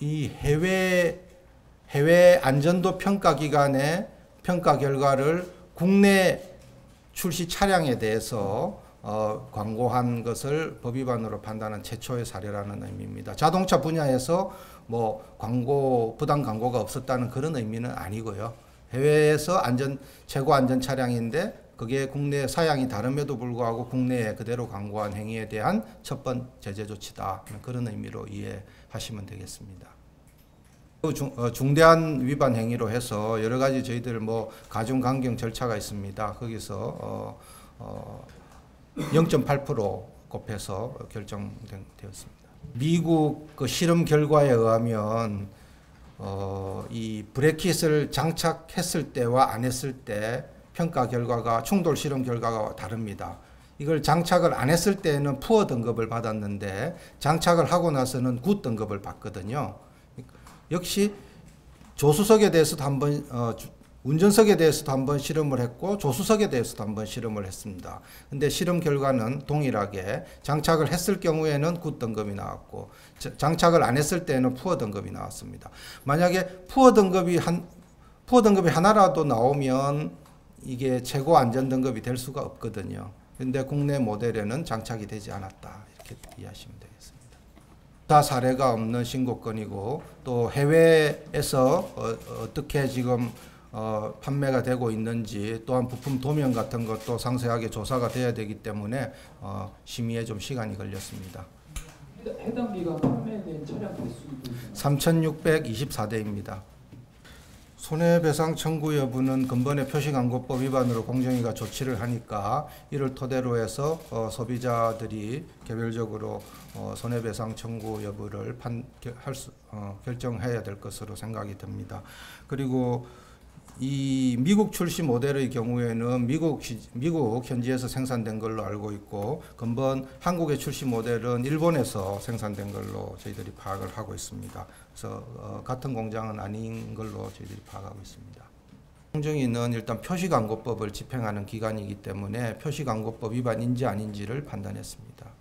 이 해외 해외 안전도 평가 기관의 평가 결과를 국내 출시 차량에 대해서 어, 광고한 것을 법 위반으로 판단한 최초의 사례라는 의미입니다. 자동차 분야에서 뭐 광고 부당 광고가 없었다는 그런 의미는 아니고요. 해외에서 안전 최고 안전 차량인데 그게 국내 사양이 다름에도 불구하고 국내에 그대로 광고한 행위에 대한 첫 번 제재 조치다 그런 의미로 이해하시면 되겠습니다. 중, 어, 중대한 위반 행위로 해서 여러 가지 저희들 뭐 가중 강경 절차가 있습니다. 거기서 어, 어, 0.8% 곱해서 결정되었습니다. 미국 그 실험 결과에 의하면 어, 이 브레킷을 장착했을 때와 안 했을 때 평가 결과가 충돌 실험 결과가 다릅니다. 이걸 장착을 안 했을 때는 푸어 등급을 받았는데 장착을 하고 나서는 굿 등급을 받거든요. 역시 조수석에 대해서도 한번 어, 운전석에 대해서도 한번 실험을 했고 조수석에 대해서도 한번 실험을 했습니다. 근데 실험 결과는 동일하게 장착을 했을 경우에는 굿 등급이 나왔고 장착을 안 했을 때는 푸어 등급이 나왔습니다. 만약에 푸어 등급이 한 푸어 등급이 하나라도 나오면 이게 최고 안전 등급이 될 수가 없거든요. 근데 국내 모델에는 장착이 되지 않았다. 이렇게 이해하시면 되겠습니다. 다 사례가 없는 신고건이고 또 해외에서 어, 떻게 지금 어, 판매가 되고 있는지 또한 부품 도면 같은 것도 상세하게 조사가 돼야 되기 때문에 어, 심의에 좀 시간이 걸렸습니다. 해당 기간 판매된 차량 대수도 3,624대입니다. 손해배상 청구 여부는 근본의 표시광고법 위반으로 공정위가 조치를 하니까 이를 토대로 해서 어, 소비자들이 개별적으로 어, 손해배상 청구 여부를 판, 할 수, 어, 결정해야 될 것으로 생각이 듭니다. 그리고 이 미국 출시 모델의 경우에는 미국 미국 현지에서 생산된 걸로 알고 있고 근본 한국의 출시 모델은 일본에서 생산된 걸로 저희들이 파악을 하고 있습니다. 그래서 어, 같은 공장은 아닌 걸로 저희들이 파악하고 있습니다. 공정위는 일단 표시광고법을 집행하는 기관이기 때문에 표시광고법 위반인지 아닌지를 판단했습니다.